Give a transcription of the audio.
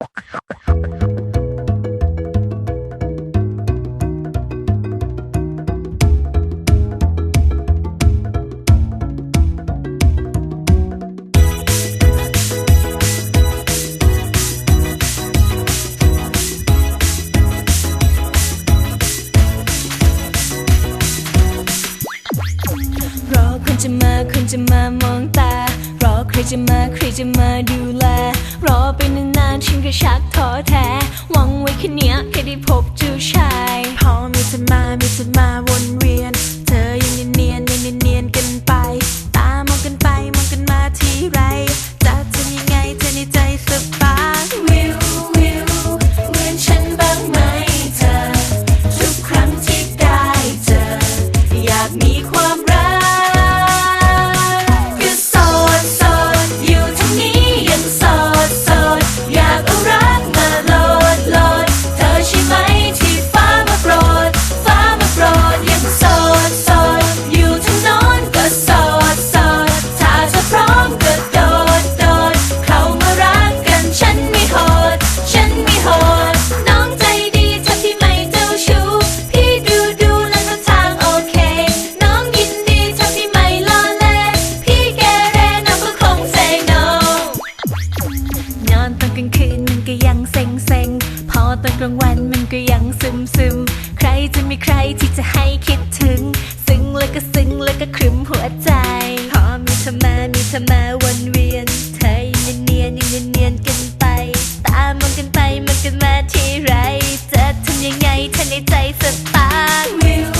รอคนจะมาคนจะมามองตา รอใครจะมาใครจะมาดูแล รอไป ชักท้อแท้หวังไว้แค่เนี้ย ใครที่จะให้คิดถึง ซึ้งแล้วก็ซึ้งแล้วก็ครึมหัวใจ พอมีเธอมามีเธอมาวนเวียน เธอยังเนียนยังเนียนกันไป ตามมองกันไปมันกันมาที่ไร จะทำยังไงเธอในใจสตาร์